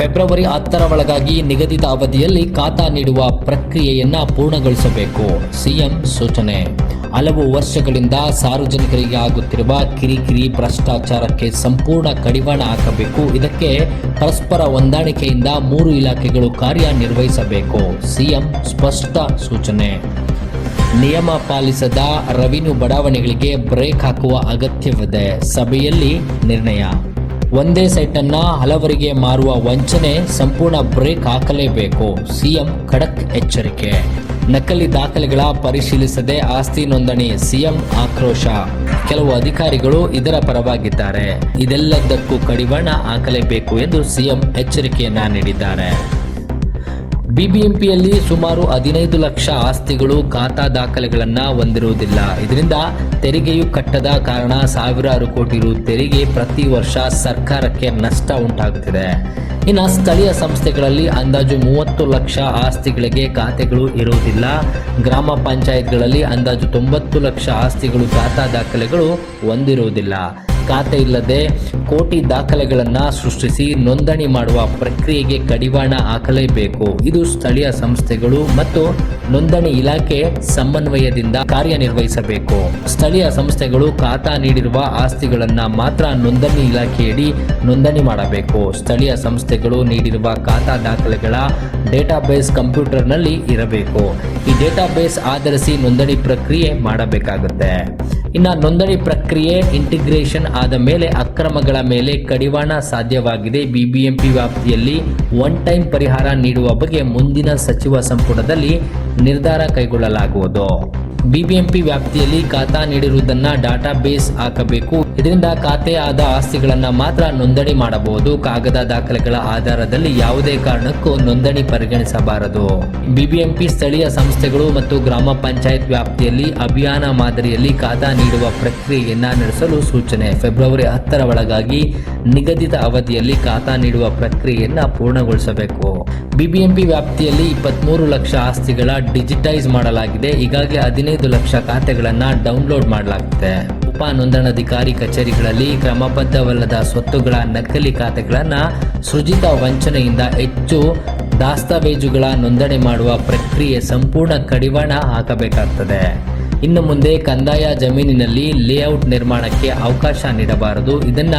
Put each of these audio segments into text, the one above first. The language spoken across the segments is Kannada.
ಫೆಬ್ರವರಿ ಹತ್ತರ ಒಳಗಾಗಿ ನಿಗದಿತ ಅವಧಿಯಲ್ಲಿ ಖಾತಾ ನೀಡುವ ಪ್ರಕ್ರಿಯೆಯನ್ನ ಪೂರ್ಣಗೊಳಿಸಬೇಕು. ಸಿಎಂ ಸೂಚನೆ. ಹಲವು ವರ್ಷಗಳಿಂದ ಸಾರ್ವಜನಿಕರಿಗೆ ಆಗುತ್ತಿರುವ ಕಿರಿಕಿರಿ ಭ್ರಷ್ಟಾಚಾರಕ್ಕೆ ಸಂಪೂರ್ಣ ಕಡಿವಾಣ ಹಾಕಬೇಕು. ಇದಕ್ಕೆ ಪರಸ್ಪರ ಹೊಂದಾಣಿಕೆಯಿಂದ ಮೂರು ಇಲಾಖೆಗಳು ಕಾರ್ಯನಿರ್ವಹಿಸಬೇಕು. ಸಿಎಂ ಸ್ಪಷ್ಟ ಸೂಚನೆ. ನಿಯಮ ಪಾಲಿಸದ ರೆವಿನ್ಯೂ ಬಡಾವಣೆಗಳಿಗೆ ಬ್ರೇಕ್ ಹಾಕುವ ಅಗತ್ಯವಿದೆ. ಸಭೆಯಲ್ಲಿ ನಿರ್ಣಯ. ಒಂದೇ ಸೈಟನ್ನ ಹಲವರಿಗೆ ಮಾರುವ ವಂಚನೆ ಸಂಪೂರ್ಣ ಬ್ರೇಕ್ ಹಾಕಲೇಬೇಕು. ಸಿಎಂ ಖಡಕ್ ಎಚ್ಚರಿಕೆ. ನಕಲಿ ದಾಖಲೆಗಳ ಪರಿಶೀಲಿಸದೆ ಆಸ್ತಿ ನೋಂದಣಿ ಸಿಎಂ ಆಕ್ರೋಶ. ಕೆಲವು ಅಧಿಕಾರಿಗಳು ಇದರ ಪರವಾಗಿದ್ದಾರೆ. ಇದೆಲ್ಲದಕ್ಕೂ ಕಡಿವಾಣ ಹಾಕಲೇಬೇಕು ಎಂದು ಸಿಎಂ ಎಚ್ಚರಿಕೆಯನ್ನ ನೀಡಿದ್ದಾರೆ. ಬಿಬಿಎಂಪಿಯಲ್ಲಿ ಸುಮಾರು ಹದಿನೈದು ಲಕ್ಷ ಆಸ್ತಿಗಳು ಖಾತಾ ದಾಖಲೆಗಳನ್ನು ಹೊಂದಿರುವುದಿಲ್ಲ. ಇದರಿಂದ ತೆರಿಗೆಯು ಕಟ್ಟದ ಕಾರಣ ಸಾವಿರಾರು ಕೋಟಿ ರು ತೆರಿಗೆ ಪ್ರತಿ ವರ್ಷ ಸರ್ಕಾರಕ್ಕೆ ನಷ್ಟ ಉಂಟಾಗುತ್ತಿದೆ. ಇನ್ನು ಸ್ಥಳೀಯ ಸಂಸ್ಥೆಗಳಲ್ಲಿ ಅಂದಾಜು ಮೂವತ್ತು ಲಕ್ಷ ಆಸ್ತಿಗಳಿಗೆ ಖಾತೆಗಳು ಇರುವುದಿಲ್ಲ. ಗ್ರಾಮ ಪಂಚಾಯತ್ಗಳಲ್ಲಿ ಅಂದಾಜು ತೊಂಬತ್ತು ಲಕ್ಷ ಆಸ್ತಿಗಳು ಖಾತಾ ದಾಖಲೆಗಳು ಹೊಂದಿರುವುದಿಲ್ಲ. ಖಾತೆ ಇಲ್ಲದೆ ಕೋಟಿ ದಾಖಲೆಗಳನ್ನು ಸೃಷ್ಟಿಸಿ ನೋಂದಣಿ ಮಾಡುವ ಪ್ರಕ್ರಿಯೆಗೆ ಕಡಿವಾಣ ಹಾಕಲೇಬೇಕು. ಇದು ಸ್ಥಳೀಯ ಸಂಸ್ಥೆಗಳು ಮತ್ತು ನೋಂದಣಿ ಇಲಾಖೆ ಸಮನ್ವಯದಿಂದ ಕಾರ್ಯನಿರ್ವಹಿಸಬೇಕು. ಸ್ಥಳೀಯ ಸಂಸ್ಥೆಗಳು ಖಾತಾ ನೀಡಿರುವ ಆಸ್ತಿಗಳನ್ನು ಮಾತ್ರ ನೋಂದಣಿ ಇಲಾಖೆಯಡಿ ನೋಂದಣಿ ಮಾಡಬೇಕು. ಸ್ಥಳೀಯ ಸಂಸ್ಥೆಗಳು ನೀಡಿರುವ ಖಾತಾ ದಾಖಲೆಗಳ ಡೇಟಾಬೇಸ್ ಕಂಪ್ಯೂಟರ್ನಲ್ಲಿ ಇರಬೇಕು. ಈ ಡೇಟಾಬೇಸ್ ಆಧರಿಸಿ ನೋಂದಣಿ ಪ್ರಕ್ರಿಯೆ ಮಾಡಬೇಕಾಗುತ್ತೆ. ಇನ್ನು ನೋಂದಣಿ ಪ್ರಕ್ರಿಯೆ ಇಂಟಿಗ್ರೇಷನ್ ಆದ ಮೇಲೆ ಅಕ್ರಮಗಳ ಮೇಲೆ ಕಡಿವಾಣ ಸಾಧ್ಯವಾಗಿದೆ. ಬಿಬಿಎಂಪಿ ವ್ಯಾಪ್ತಿಯಲ್ಲಿ ಒನ್ ಟೈಮ್ ಪರಿಹಾರ ನೀಡುವ ಬಗ್ಗೆ ಮುಂದಿನ ಸಚಿವ ಸಂಪುಟದಲ್ಲಿ ನಿರ್ಧಾರ ಕೈಗೊಳ್ಳಲಾಗುವುದು. ಬಿಬಿಎಂಪಿ ವ್ಯಾಪ್ತಿಯಲ್ಲಿ ಖಾತಾ ನೀಡಿರುವುದನ್ನ ಡಾಟಾ ಬೇಸ್ ಹಾಕಬೇಕು. ಇದರಿಂದ ಖಾತೆ ಆದ ಆಸ್ತಿಗಳನ್ನ ಮಾತ್ರ ನೋಂದಣಿ ಮಾಡಬಹುದು. ಕಾಗದ ದಾಖಲೆಗಳ ಆಧಾರದಲ್ಲಿ ಯಾವುದೇ ಕಾರಣಕ್ಕೂ ನೋಂದಣಿ ಪರಿಗಣಿಸಬಾರದು. ಬಿಬಿಎಂಪಿ ಸ್ಥಳೀಯ ಸಂಸ್ಥೆಗಳು ಮತ್ತು ಗ್ರಾಮ ಪಂಚಾಯತ್ ವ್ಯಾಪ್ತಿಯಲ್ಲಿ ಅಭಿಯಾನ ಮಾದರಿಯಲ್ಲಿ ಖಾತಾ ನೀಡುವ ಪ್ರಕ್ರಿಯೆಯನ್ನ ನಡೆಸಲು ಸೂಚನೆ. ಫೆಬ್ರವರಿ ಹತ್ತರ ಒಳಗಾಗಿ ನಿಗದಿತ ಅವಧಿಯಲ್ಲಿ ಖಾತಾ ನೀಡುವ ಪ್ರಕ್ರಿಯೆಯನ್ನ ಪೂರ್ಣಗೊಳಿಸಬೇಕು. ಬಿಬಿಎಂಪಿ ವ್ಯಾಪ್ತಿಯಲ್ಲಿ ಇಪ್ಪತ್ಮೂರು ಲಕ್ಷ ಆಸ್ತಿಗಳ ಡಿಜಿಟೈಸ್ ಮಾಡಲಾಗಿದೆ. ಈಗಾಗಲೇ ಹದಿನೈದು ಲಕ್ಷ ಖಾತೆಗಳನ್ನು ಡೌನ್ಲೋಡ್ ಮಾಡಲಾಗುತ್ತೆ. ಉಪ ನೋಂದಣಾಧಿಕಾರಿ ಕಚೇರಿಗಳಲ್ಲಿ ಕ್ರಮಬದ್ಧವಲ್ಲದ ಸ್ವತ್ತುಗಳ ನಕಲಿ ಖಾತೆಗಳನ್ನು ಸೃಜಿತ ವಂಚನೆಯಿಂದ ಹೆಚ್ಚು ದಾಸ್ತಾವೇಜುಗಳ ನೋಂದಣಿ ಮಾಡುವ ಪ್ರಕ್ರಿಯೆ ಸಂಪೂರ್ಣ ಕಡಿವಾಣ ಹಾಕಬೇಕಾಗ್ತದೆ. ಇನ್ನು ಮುಂದೆ ಕಂದಾಯ ಜಮೀನಿನಲ್ಲಿ ಲೇಔಟ್ ನಿರ್ಮಾಣಕ್ಕೆ ಅವಕಾಶ ನೀಡಬಾರದು. ಇದನ್ನ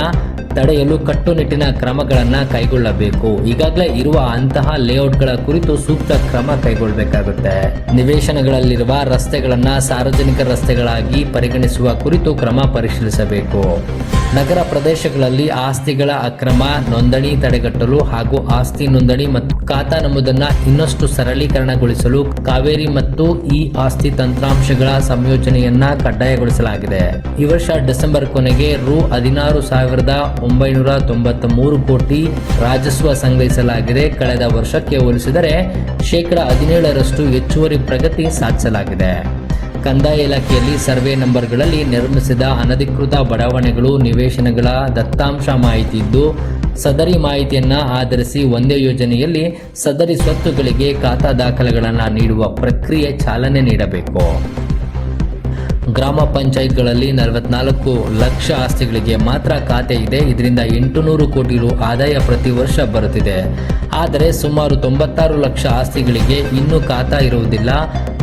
ತಡೆಯಲು ಕಟ್ಟುನಿಟ್ಟಿನ ಕ್ರಮಗಳನ್ನು ಕೈಗೊಳ್ಳಬೇಕು. ಈಗಾಗಲೇ ಇರುವ ಅಂತಹ ಲೇಔಟ್ಗಳ ಕುರಿತು ಸೂಕ್ತ ಕ್ರಮ ಕೈಗೊಳ್ಳಬೇಕಾಗುತ್ತೆ ನಿವೇಶನಗಳಲ್ಲಿರುವ ರಸ್ತೆಗಳನ್ನು ಸಾರ್ವಜನಿಕ ರಸ್ತೆಗಳಾಗಿ ಪರಿಗಣಿಸುವ ಕುರಿತು ಕ್ರಮ ಪರಿಶೀಲಿಸಬೇಕು. ನಗರ ಪ್ರದೇಶಗಳಲ್ಲಿ ಆಸ್ತಿಗಳ ಅಕ್ರಮ, ನೋಂದಣಿ ತಡೆಗಟ್ಟಲು ಹಾಗೂ ಆಸ್ತಿ ನೋಂದಣಿ ಮತ್ತು ಖಾತಾ ನಮೂದನ್ನು ಇನ್ನಷ್ಟು ಸರಳೀಕರಣಗೊಳಿಸಲು ಕಾವೇರಿ ಮತ್ತು ಈ ಆಸ್ತಿ ತಂತ್ರಾಂಶಗಳ ಸಂಯೋಜನೆಯನ್ನ ಕಡ್ಡಾಯಗೊಳಿಸಲಾಗಿದೆ. ಈ ವರ್ಷ ಡಿಸೆಂಬರ್ ಕೊನೆಗೆ ರು ಹದಿನಾರು ಸಾವಿರದ ಒಂಬೈನೂರ ತೊಂಬತ್ತ ಮೂರು ಕೋಟಿ ರಾಜಸ್ವ ಸಂಗ್ರಹಿಸಲಾಗಿದೆ. ಕಳೆದ ವರ್ಷಕ್ಕೆ ಹೋಲಿಸಿದರೆ ಶೇಕಡ ಹದಿನೇಳರಷ್ಟು ಹೆಚ್ಚುವರಿ ಪ್ರಗತಿ ಸಾಧಿಸಲಾಗಿದೆ. ಕಂದಾಯ ಇಲಾಖೆಯಲ್ಲಿ ಸರ್ವೆ ನಂಬರ್ಗಳಲ್ಲಿ ನಿರ್ಮಿಸಿದ ಅನಧಿಕೃತ ಬಡಾವಣೆಗಳು, ನಿವೇಶನಗಳ ದತ್ತಾಂಶ ಮಾಹಿತಿ ಇದ್ದು, ಸದರಿ ಮಾಹಿತಿಯನ್ನು ಆಧರಿಸಿ ಒಂದೇ ಯೋಜನೆಯಲ್ಲಿ ಸದರಿ ಸ್ವತ್ತುಗಳಿಗೆ ಖಾತಾ ದಾಖಲೆಗಳನ್ನು ನೀಡುವ ಪ್ರಕ್ರಿಯೆ ಚಾಲನೆ ನೀಡಬೇಕು. ಗ್ರಾಮ ಪಂಚಾಯತ್ಗಳಲ್ಲಿ ನಲವತ್ನಾಲ್ಕು ಲಕ್ಷ ಆಸ್ತಿಗಳಿಗೆ ಮಾತ್ರ ಖಾತೆ ಇದೆ. ಇದರಿಂದ ಎಂಟುನೂರು ಕೋಟಿ ರು ಆದಾಯ ಪ್ರತಿ ವರ್ಷ ಬರುತ್ತಿದೆ. ಆದರೆ ಸುಮಾರು ತೊಂಬತ್ತಾರು ಲಕ್ಷ ಆಸ್ತಿಗಳಿಗೆ ಇನ್ನೂ ಖಾತಾ ಇರುವುದಿಲ್ಲ.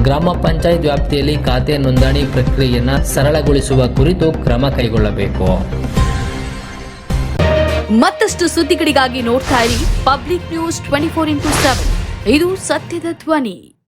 ಗ್ರಾಮ ಪಂಚಾಯತ್ ವ್ಯಾಪ್ತಿಯಲ್ಲಿ ಖಾತೆ ನೋಂದಣಿ ಪ್ರಕ್ರಿಯೆಯನ್ನು ಸರಳಗೊಳಿಸುವ ಕುರಿತು ಕ್ರಮ ಕೈಗೊಳ್ಳಬೇಕು. ಮತ್ತಷ್ಟು ಸುದ್ದಿಗಳಿಗಾಗಿ ನೋಡ್ತಾ ಇರಿ public news twenty four into seven. ಇದು ಸತ್ಯದ ಧ್ವನಿ.